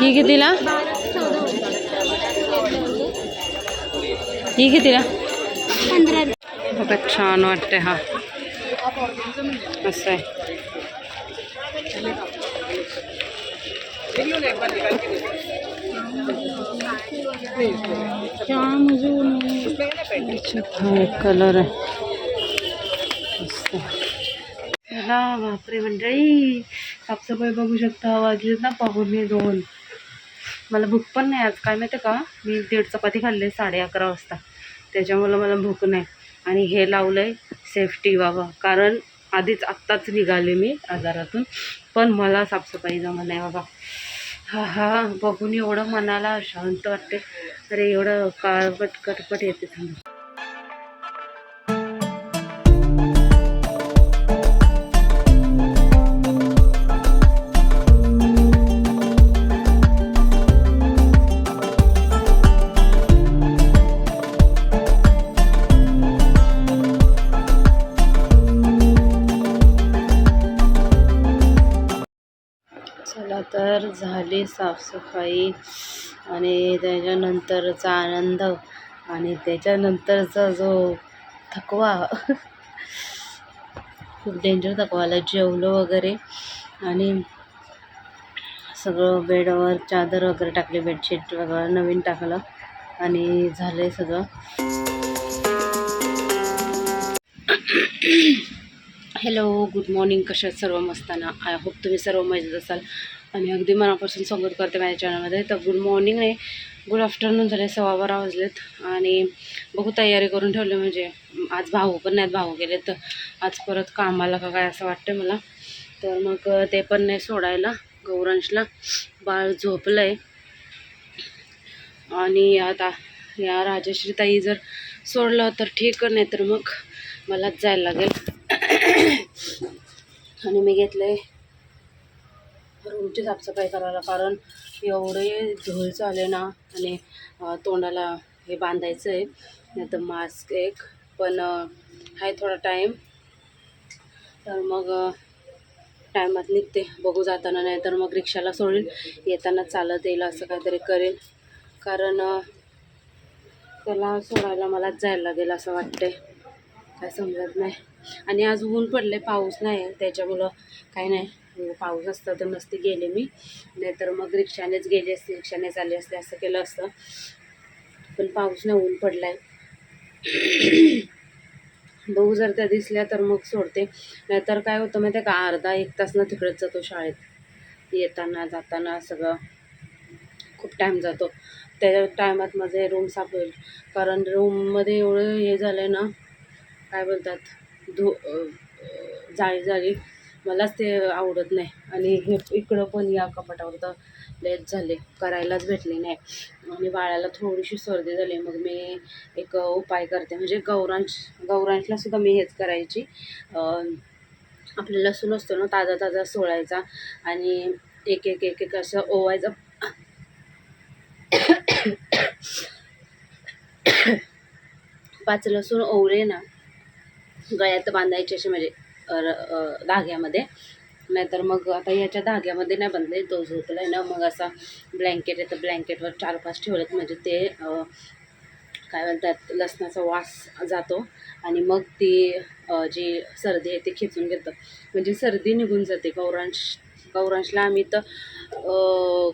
ही कितीला? ही कितीला? बघा छान वाटते हा. असं आहे. हा एक कलर आहे बापरे मंडळी साफसफाई बघू शकता वाजले ना पाहुणे दोन। मला भूक पण नाही आज काय माहिती का? मी दीड चपाती खाल्ली साडे अकरा वाजता. त्याच्यामुळं मला भूक नाही. आणि हे लावलं आहे सेफ्टी बाबा. कारण आधीच आत्ताच निघाले मी आजारातून. पण मला साफसफाई जमा नाही बाबा. हा हा बघून एवढं मनाला शांत वाटते अरे एवढं काळपट कटपट येते थांब. साफसफाई आणि त्याच्यानंतरचा आनंद आणि त्याच्यानंतरचा जो थकवा खूप डेंजर थकवाला जेवलो वगैरे आणि सगळं बेडवर चादर वगैरे टाकली बेडशीट वगैरे नवीन टाकलं आणि झालं आहे सगळं. हॅलो गुड मॉर्निंग कशा सर्व मस्ताना. आय होप तुम्ही सर्व मजेत असाल. आणि अगदी मनापासून स्वागत करते माझ्या चॅनलमध्ये. तर गुड मॉर्निंग नाही गुड आफ्टरनून झाले सव्वा बारा वाजलेत. आणि बघू तयारी करून ठेवली म्हणजे आज भाऊ पण नाहीत भाऊ गेले तर आज परत कामाला का काय असं वाटतं मला. तर मग ते पण नाही सोडायला गौरांशला. बाळ झोपलं आहे आणि आता या राजश्री ताई जर सोडलं तर ठीक नाही तर मग मलाच जायला लागेल. आणि मी घेतलं आहे रूमची साफसफाई करायला कारण एवढे धूळ चाले ना आणि तोंडाला हे बांधायचं आहे नाही तर मास्क एक. पण आहे थोडा टाईम तर मग टायमात निघते. बघू जाताना नाही तर मग रिक्षाला सोडीन येताना चालत येईल असं काहीतरी करेल. कारण त्याला सोडायला मलाच जायला लागेल असं वाटतंय. काय समजत नाही. आणि आज ऊन पडले पाऊस नाही आहे त्याच्यामुळं काही नाही. हो, पाऊस असतं तर नसते गेले मी. नाहीतर मग रिक्षानेच गेले असते रिक्षानेच आले असते असं केलं असतं. पण पाऊस नाही ऊन पडला आहे बघू जर त्या दिसल्या तर मग सोडते. नाहीतर काय होतं माहिती आहे का अर्धा एक तास ना तिकडेच जातो शाळेत. येताना जाताना सगळं खूप टाईम जातो. त्या टायमात माझे रूम साफ होईल कारण रूममध्ये एवढं हे झालं आहे ना काय बोलतात धु जाळी जाळी मलाच ते आवडत नाही. आणि हे इकडं पण या कपाटावर तर लेट झाले. करायलाच भेटले नाही. आणि बाळाला थोडीशी सर्दी झाली. मग मी एक उपाय करते. म्हणजे गौरांश गौरांशला सुद्धा मी हेच करायची. आपलं लसूण असतो ना ताजा ताजा सोळायचा आणि एक एक एक एक असं ओवायचं. पाच लसूण ओवले ना गळ्यात बांधायचे असे. म्हणजे धाग्यामध्ये. नाहीतर मग आता याच्या धाग्यामध्ये नाही बांधले तो झोपला आहे ना मग असा ब्लँकेट आहे तर ब्लँकेटवर चार पाच ठेवलेत. म्हणजे ते काय म्हणतात लसणाचा वास जातो. आणि मग ती जी सर्दी आहे ती खेचून घेतं म्हणजे सर्दी निघून जाते. गौरांश गौरांशला आम्ही तर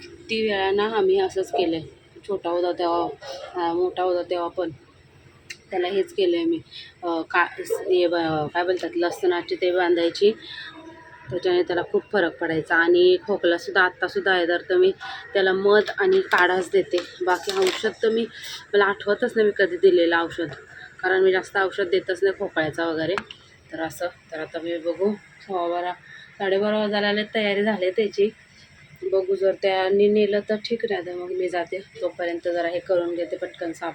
किती वेळा ना आम्ही असंच केलं आहे छोटा होता तेव्हा मोठा होता तेव्हा पण. त्याला हेच केलं आहे मी का हे ब काय बोलतात लसणाची ते बांधायची. त्याच्याने त्याला खूप फरक पडायचा. आणि खोकलासुद्धा आत्तासुद्धा आहे. तर मी त्याला मध आणि काढाच देते. बाकी औषध तर मी मला आठवतच नाही मी कधी दिलेलं औषध. कारण मी जास्त औषध देतच नाही खोकळ्याचा वगैरे. तर असं तर आता मी बघू. सव्वा बारा साडेबारा वाजायला तयारी झाली त्याची. बघू जर त्यांनी नेलं तर ठीक नाही तर मग मी जाते. तोपर्यंत जरा हे करून घेते पटकन साफ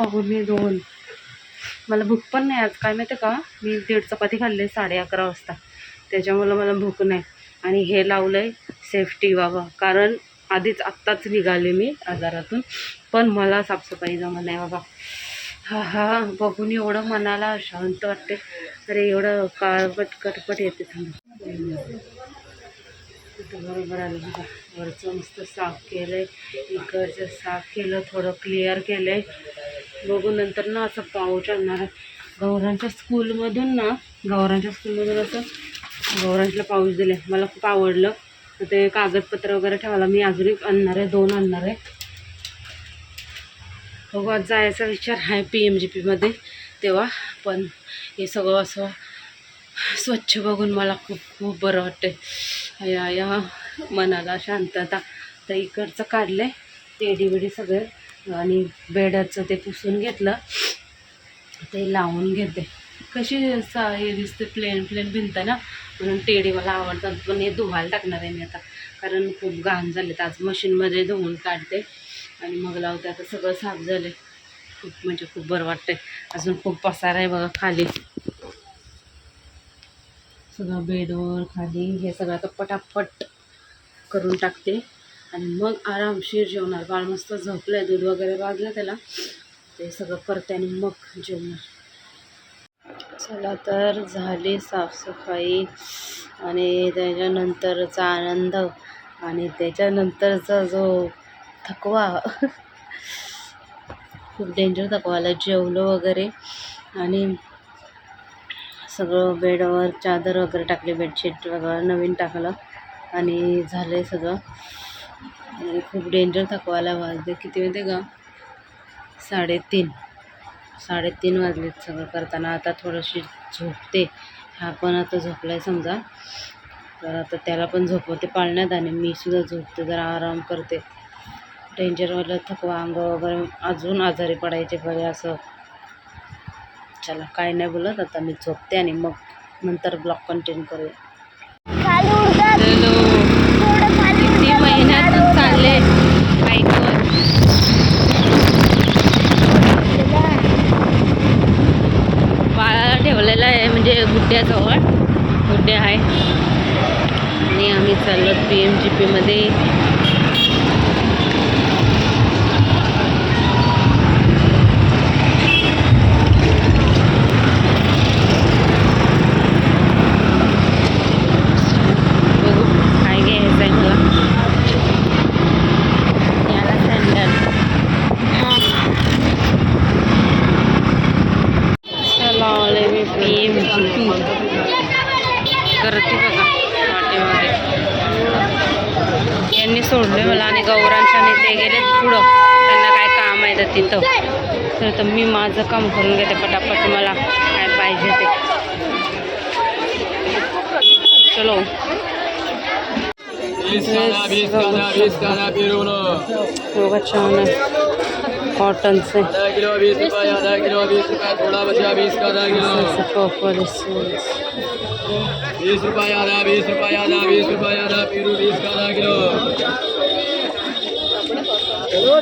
पाहुणे दोन. मला भूक पण नाही आज. काय माहिती का? मी दीड चपाती खाल्ली साडे अकरा वाजता. त्याच्यामुळं मला भूक नाही. आणि हे लावलं आहे सेफ्टी बाबा. कारण आधीच आत्ताच निघाले मी आजारातून. पण मला साफसफाई जमा नाही बाबा. हा हा. बघून एवढं मनाला शांत वाटते अरे एवढं काळपट कटपट येते थांब. बरोबर आलं बाबा वरचं मस्त साफ केलं आहे इकडचं साफ केलं थोडं क्लिअर केलं आहे बघू नंतर ना असं पाऊच आणणार आहे. गौरांच्या स्कूलमधून ना गौरांच्या स्कूलमधून असं गौरांच्या पाऊच दिले मला खूप आवडलं. तर ते कागदपत्र वगैरे ठेवायला मी अजून एक आणणार आहे दोन आणणार आहे. बघू आज जायचा विचार आहे पी एम जी पीमध्ये तेव्हा पण हे सगळं असं स्वच्छ बघून मला खूप खूप बरं वाटतं या या मनाला शांतता तर इकडचं काढलं आहे टेडीबिडी सगळं आणि बेडाचं ते पुसून घेतलं. ते लावून घेते. कशी सा हे दिसते प्लेन प्लेन भिंत ना? म्हणून टेडी मला आवडतात पण हे धुवायला टाकणार आहे मी आता. कारण खूप घाण झाले तर आज मशीनमध्ये धुवून काढते आणि मग लावते. आता सगळं साफ झाले खूप म्हणजे खूप बरं वाटतंय. अजून खूप पसार आहे बघा खाली. सगळं बेडवर खाली. हे सगळं आता पटापट करून टाकते. आणि मग आरामशीर जेवणार. बाळ मस्त झोपलं आहे दूध वगैरे वाजलं त्याला. ते सगळं करते आणि मग जेवणार. चला तर झाली साफसफाई आणि त्याच्यानंतरचा आनंद आणि त्याच्यानंतरचा जो थकवा. खूप डेंजर थकवाला जेवलो वगैरे आणि सगळं बेडवर चादर वगैरे टाकली बेडशीट वगैरे नवीन टाकलं. आणि झालं आहे सगळं. आणि खूप डेंजर थकवायला वाजले किती माहिती का? साडेतीन. साडेतीन वाजलेत सगळं करताना. आता थोडीशी झोपते. हा पण आता झोपला आहे समजा. तर आता त्याला पण झोपवते पाळण्यात आणि मी सुद्धा झोपते. जरा आराम करते. डेंजरवालं थकवा अंग वगैरे अजून आजारी पडायचे बरे असं. चला काय नाही बोलत. आता मी झोपते आणि मग नंतर ब्लॉग कंटिन्यू करूया खाली उडतात हॅलो थोडं खाली किती उडतात. महिन्यातून चालले बाईकवर बाळाला ठेवलेलं आहे म्हणजे गुड्ड्याजवळ आहे. आणि आम्ही चाललो पी एम जी पीमध्ये बघू काय घ्यायचं आहे मला याला सँडल चला आले मी पी एम जी पी करते बघा वाटेमध्ये यांनी सोडले मला आणि गौरांच्या आणि ते गेले पुढं. त्यांना काय काम आहे तर तिथं. तर तर मी माझं काम करून घेते पटापट मला काय पाहिजे ते. चलो. योगा छान आहे. कॉटनचे आधा किलो बीस रुपये आधा किलो बीस रुपये. थोड़ा बचा बीस का आधा किलो. पर्पल बीस रुपये आधा बीस रुपये आधा बीस रुपये आधा पीरू बीस का आधा किलो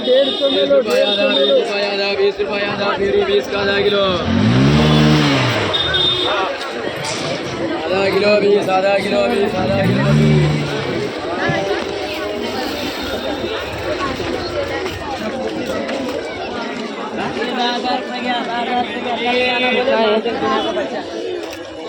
बीस रुपये आधा बीस रुपये आधा बीस रुपये आधा पीरू बीस का आधा किलो आधा किलो बीस आधा किलो. बीस आधा किलो बीस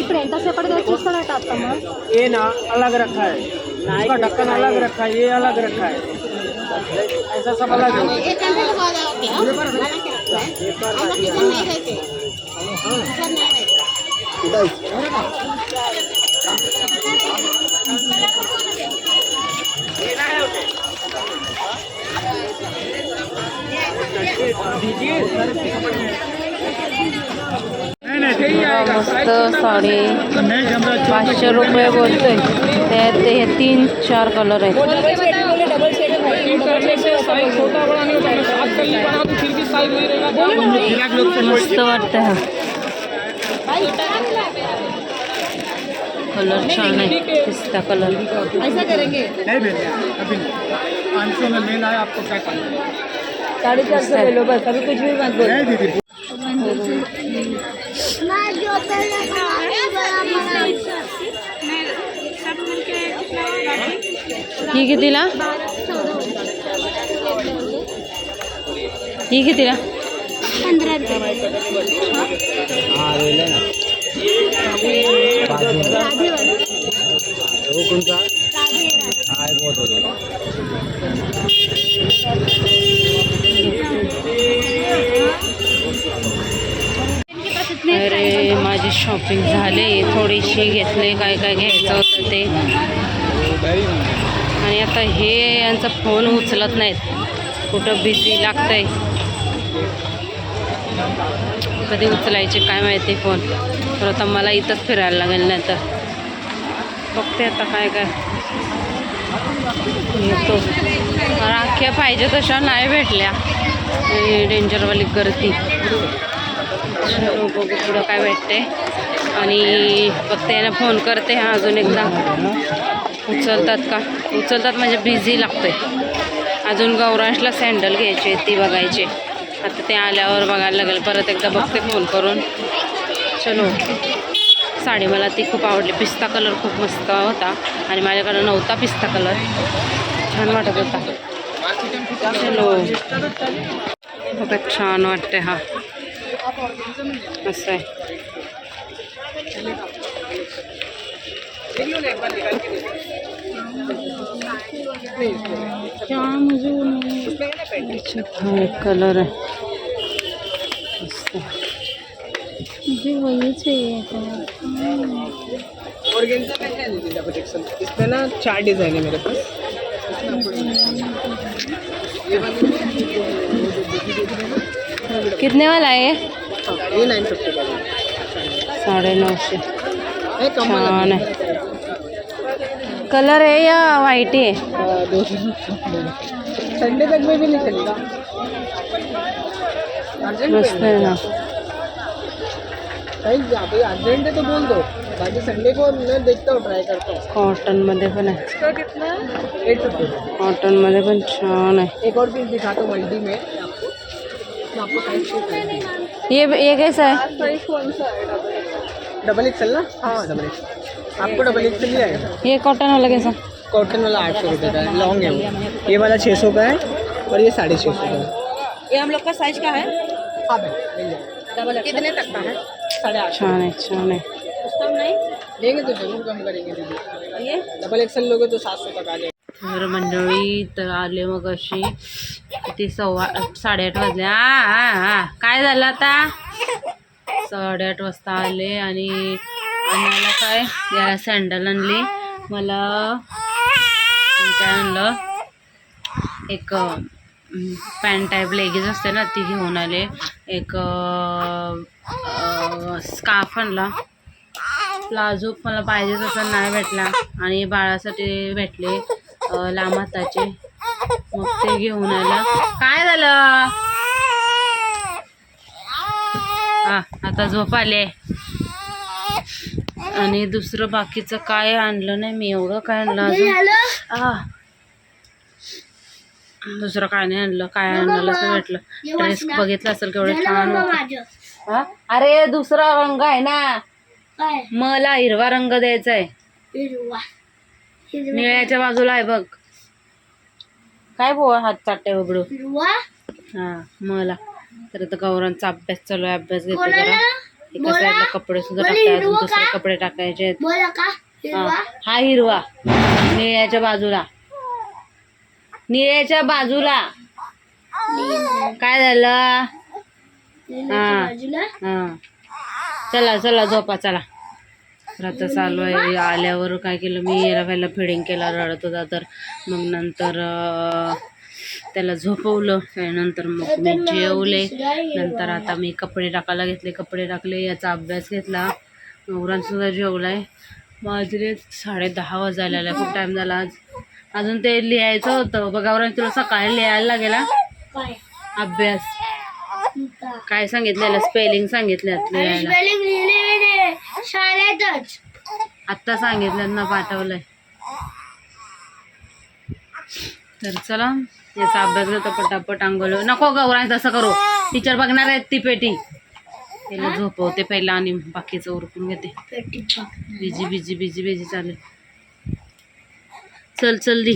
ఇప్పుడు ఎంతసేపటి చూస్తాడట అత్తమ్మ ये ना अलग रखा है इसका ढक्कन अलग रखा है ये अलग रखा है ऐसा सब अलग है दीजिए मस्त साडी पाचशे रुपये बोलतोय त्यात ते हे तीन चार कलर आहेत छोटा बड़ा नहीं होता मैं सात कली बना तो फिर भी साइज़ वही रहेगा मस्त वाटतं हा। कलर छान आहे पिस्ता कलर नहीं भेज अभी पाँच सौ में लेना है आपको क्या करना साढ़े चार सौ ले लो बस अभी कुछ भी मत बोलो है दीदी मैं जो पहले बड़ा बड़ा ही कितीला ही कितीला पंधरा रुपये अरे माझी शॉपिंग झाली. थोडीशी घेतले काय काय घ्यायचं होतं ते. आणि आता हे यांचा फोन उचलत नाहीत. कुठं बिझी लागतंय. कधी उचलायचे काय माहिती फोन तर आता मला इथंच फिरायला लागेल नाही तर बघते आता काय काय. येतो. राख्या पाहिजे तशा नाही भेटल्या. डेंजरवाली गर्दी. बघू पुढं काय भेटते. आणि फक्त यानं फोन करते हा अजून एकदा. उचलतात का? उचलतात म्हणजे बिझी लागते अजून गौरांशला सँडल घ्यायचे ती बघायची. आता ते आल्यावर बघायला लागेल. परत एकदा बघते फोन करून. चलो. साडी मला ती खूप आवडली. पिस्ता कलर खूप मस्त होता. आणि माझ्याकडं नव्हता पिस्ता कलर छान वाटत होता. चलो. बघा छान वाटते हा. असं आहे अच्छा, हा एक कलर आहे मस्त मुझे वही चाहिए था। ऑर्गेन्जा का है दीदी डबल एक्सल इसमें ना चार डिज़ाइन है मेरे पास। कितने वाला आहे ये नाइन फिफ्टी का है। कमल छान आहे कलर आहे या व्हाईट आहे हाँ, संडे तक में भी नहीं चलेगा मस्त आहे ना। भाई भाई अर्जेंट है तो बोल दो। बाकी संडे को मैं देखता हूँ ट्राई करता हूँ। कॉटनमध्ये पण आहे इसका कितना एट फिफ्टी कॉटनमध्ये पण छान आहे एक और पीस दिखाता हूँ मल्टी में। आपको। आपको ये ये कैसा है? है। डबल एक्सल ना? हाँ। डबल एक्सल आपको डबल एक्सल ही आएगा? ये कॉटन वाला कैसा? कॉटन वाला आठ सौ रुपये का है। लॉन्ग है वो। ये वाला छः सौ का है और ये साढ़े छः सौ का है। ये हम लोग का साइज़ का है? हाँ जाएगा। कितने तक का है? साढ़े आठ सौ। छान आहे छान आहे कम नहीं। लेंगे तो ज़रूर कम करेंगे। दीदी ये? डबल एक्सल लोगे तो सात सौ तक आ जाएगा। तर मंडळी तर आले मग अशी. किती सव्वा साडेआठ वाजले. आ काय झालं आता? साडेआठ वाजता आले आणि आम्हाला काय? या सँडल आणली. मला काय आणलं? एक पॅन्ट टाईप लेगीज असते ना ती घेऊन आले. एक स्कार्फ आणला. प्लाझो मला पाहिजे तसं नाही भेटला. आणि बाळासाठी भेटले. लांब हाताचे मग ते घेऊन आलं. काय झालं? हा आता झोप आले आणि दुसरं बाकीचं काय आणलं नाही मी एवढं काय आणलं अजून? आ. दुसरं काय नाही आणलं काय आणलं असं भेटलं. ड्रेस बघितला असेल केवढं छान हा? अरे दुसरा रंग आहे ना. मला हिरवा रंग द्यायचा आहे. निळ्याच्या बाजूला आहे बघ. काय बोळ हात चाटते बबडू हिरवा? हा मला. तर आता गौरांचा अभ्यास चालू आहे अभ्यास घेते जरा. एका. साईडला कपडे सुद्धा बोला टाकते अजून हिरवं दुसरे? कपडे टाकायचे आहेत. हा हिरवा? हिरवा. निळ्याच्या बाजूला. निळ्याच्या बाजूला. काय झालं? हा. हा. चला चला झोपा चला. तर आता चालू आहे. आल्यावर काय केलं मी याला पहिला फिडिंग केला रडत होता. तर मग नंतर त्याला झोपवलं. त्यानंतर मग मी जेवले. नंतर आता मी कपडे टाकायला घेतले. कपडे टाकले याचा अभ्यास घेतला. सुद्धा जेवलाय. वाजले साडे दहा वाजायला आला खूप टाईम झाला आज. अजून ते लिहायचं होतं. बघा गौरांश तुला सकाळी लिहायला लागेला काय अभ्यास? काय? सांगितलेलं? स्पेलिंग सांगितलं लिहायला. शाळेतच. आत्ता सांगितलं ना पाठवलंय. तर चला याचा अभ्यास घेतो पटापट अंघोळ नको गौरांश तसं करू. टीचर बघणार आहेत ती पेटी. त्याला झोपवते पहिला आणि बाकीचं उरकून घेते. बिजी बिजी बिजी बिजी चालेल चल चल दी.